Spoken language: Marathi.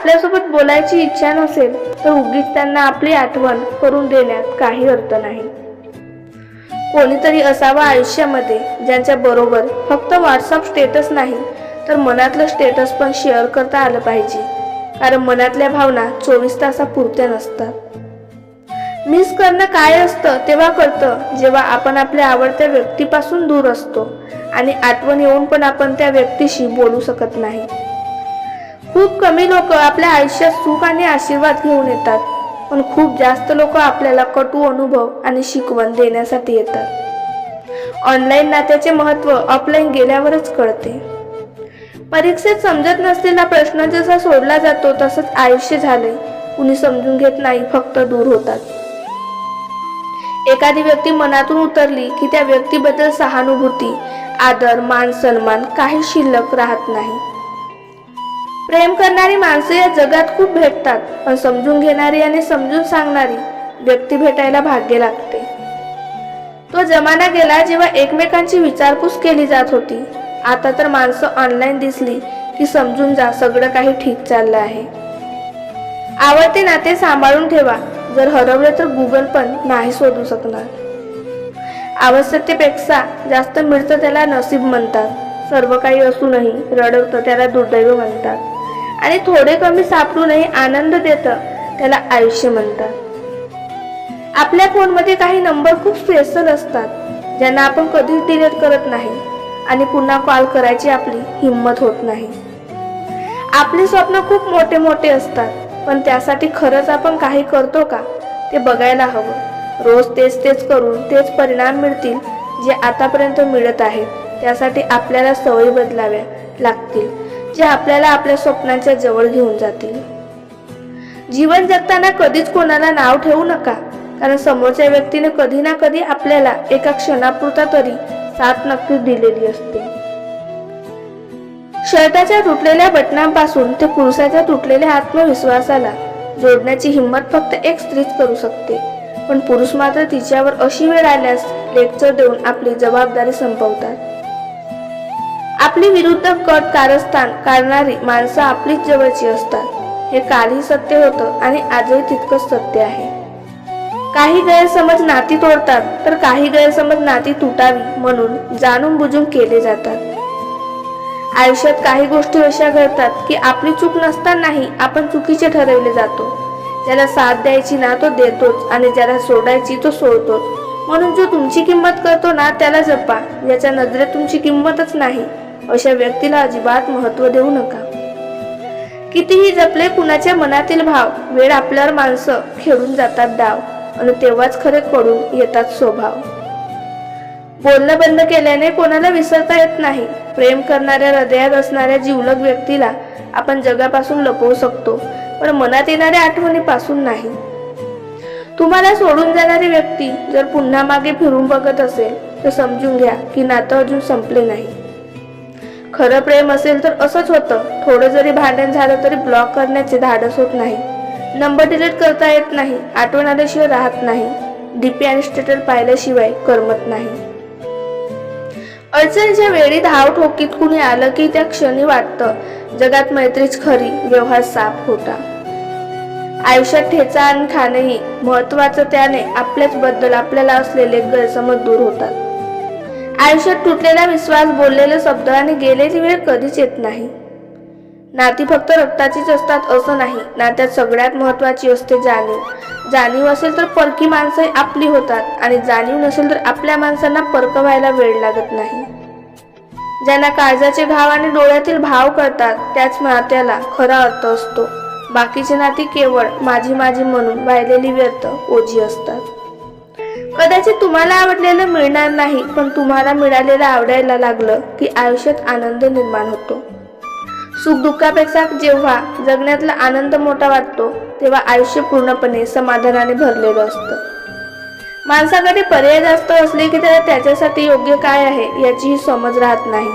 आपल्यासोबत बोलायची इच्छा नसेल तर उगीच त्यांना आपली आठवण करून देण्यात काही अर्थ नाही. कोणीतरी असावा आयुष्यामध्ये ज्यांच्या बरोबर फक्त व्हॉट्सअप स्टेटस नाही तर मनातलं स्टेटस पण शेअर करता आलं पाहिजे. कारण मनातल्या भावना चोवीस तासापुरत्या नसतात. मिस करणं काय असतं तेव्हा कळतं जेव्हा आपण आपल्या आवडत्या व्यक्तीपासून दूर असतो आणि आठवण येऊन पण आपण त्या व्यक्तीशी बोलू शकत नाही. खूप कमी लोक आपल्या आयुष्यात सुख आणि आशीर्वाद घेऊन येतात. पण खूप जास्त लोक आपल्याला कटू अनुभव आणि शिकवण देण्यासाठी येतात. ऑनलाईन नात्याचे महत्त्व ऑफलाईन गेल्यावरच कळते. परीक्षेत समजत नसलेला प्रश्न जसा सोडला जातो तसंच आयुष्य झाले कुणी समजून घेत नाही फक्त दूर होतात. एखादी व्यक्ती मनातून उतरली की त्या व्यक्तीबद्दल सहानुभूती आदर मान सन्मान काही शिल्लक राहत नाही. प्रेम करणारी माणसं या जगात खूप भेटतात पण समजून घेणारी आणि समजून सांगणारी व्यक्ती भेटायला भाग्य लागते. तो जमाना गेला जेव्हा एकमेकांची विचारपूस केली जात होती. आता तर माणसं ऑनलाईन दिसली की समजून जा सगळं काही ठीक चाललं आहे. आवडते नाते सांभाळून ठेवा जर हरवले तर गुगल पण नाही शोधू शकणार. आवश्यकतेपेक्षा जास्त मिळतं त्याला नसीब म्हणतात. सर्व काही असूनही रडवतं त्याला दुर्दैव म्हणतात. आणि थोडे कमी सापडूनही आनंद देतं त्याला आयुष्य म्हणतात. आपल्या फोनमध्ये काही नंबर खूप स्पेशल असतात ज्यांना आपण कधीच डिलीट करत नाही आणि पुन्हा कॉल करायची आपली हिंमत होत नाही. आपली स्वप्न खूप मोठे मोठे असतात पण त्यासाठी खरंच आपण काही करतो का? ते बघायला हवं. रोज तेच तेच करून तेच परिणाम मिळतील जे आतापर्यंत मिळत आहेत त्यासाठी आपल्याला सवयी बदलाव्या लागतील. जे आपल्याला आपल्या स्वप्नांच्या जवळ घेऊन जातील. जीवन जगताना कधीच कोणाला नाव ठेवू नका. कारण समोरच्या व्यक्तीने कधी ना कधी आपल्याला एका क्षणापुरता तरी साथ नक्कीच दिलेली असते. शर्टाच्या तुटलेल्या बटनांपासून ते पुरुषाच्या तुटलेल्या आत्मविश्वासाला जोडण्याची हिंमत फक्त एक स्त्रीच करू शकते. पण पुरुष मात्र तिच्यावर अशी वेळ आल्यास लेक्चर देऊन आपली जबाबदारी संपवतात. आपली विरुद्ध कट कारस्थान काढणारी माणसं आपलीच जवळची असतात. हे कालही सत्य होतं आणि आजही तितकंच सत्य आहे. काही गैरसमज नाती तोडतात तर काही गैरसमज नाती तुटावी म्हणून जाणून बुजून केले जातात. आयुष्यात काही गोष्टी अशा घडतात की आपली चूक नसतानाही आपण चुकीचे ठरवले जातो. ज्याला साथ द्यायची ना तो देतोच आणि ज्याला सोडायची तो सोडतोच. म्हणून जो तुमची किंमत करतो ना त्याला जपा याच्या नजरेत तुमची किंमतच नाही. अशा व्यक्तीला अजिबात महत्त्व देऊ नका. कितीही जपले कुणाच्या मनातील भाव वेळ आपल्यावर माणसं खेळून जातात डाव आणि तेव्हाच खरे पडून येतात स्वभाव. बोलणं बंद केल्याने कोणाला विसरता येत नाही. प्रेम करणाऱ्या हृदयात असणाऱ्या जिवलग व्यक्तीला आपण जगापासून लपवू शकतो पण मनात येणाऱ्या आठवणीपासून नाही. तुम्हाला सोडून जाणारी व्यक्ती जर पुन्हा मागे फिरून बघत असेल तर समजून घ्या की नातं अजून संपले नाही. खरं प्रेम असेल तर असंच होतं. थोडं जरी भांडण झालं तरी ब्लॉक करण्याचे धाडस होत नाही. नंबर डिलीट करता येत नाही. आठवण आल्याशिवाय राहत नाही. डीपी आणि स्टेटस पाहिल्याशिवाय करमत नाही. अडचणीच्या वेळी धाव ठोकीत कुणी आलं की त्या क्षणी वाटतं जगात मैत्रीच खरी व्यवहार साफ होता. आयुष्यात ठेचा आणि खाणंही महत्वाचं त्याने आपल्याच बद्दल आपल्याला असलेले गैरसमज दूर होतात. आयुष्यात तुटलेला विश्वास बोललेले शब्द आणि गेलेली वेळ कधीच येत नाही. नाती फक्त रक्ताचीच असतात असं नाही. नात्यात सगळ्यात महत्वाची असते जाणीव. जाणीव असेल तर परकी माणसं आपली होतात आणि जाणीव नसेल तर आपल्या माणसांना परक व्हायला वेळ लागत नाही. ज्यांना काळजाचे घाव आणि डोळ्यातील भाव कळतात त्याच नात्याला खरा अर्थ असतो. बाकीची नाती केवळ माझी माझी म्हणून वाहिलेली व्यर्थ ओझी असतात. कदाचित तुम्हाला आवडलेलं मिळणार नाही पण तुम्हाला मिळालेलं आवडायला लागलं की आयुष्यात आनंद निर्माण होतो. सुखदुःखापेक्षा जेव्हा जगण्यातला आनंद मोठा वाटतो तेव्हा आयुष्य पूर्णपणे समाधानाने भरलेलं असतं. माणसाकडे पर्याय जास्त असले की त्याला त्याच्यासाठी योग्य काय आहे याचीही समज राहत नाही.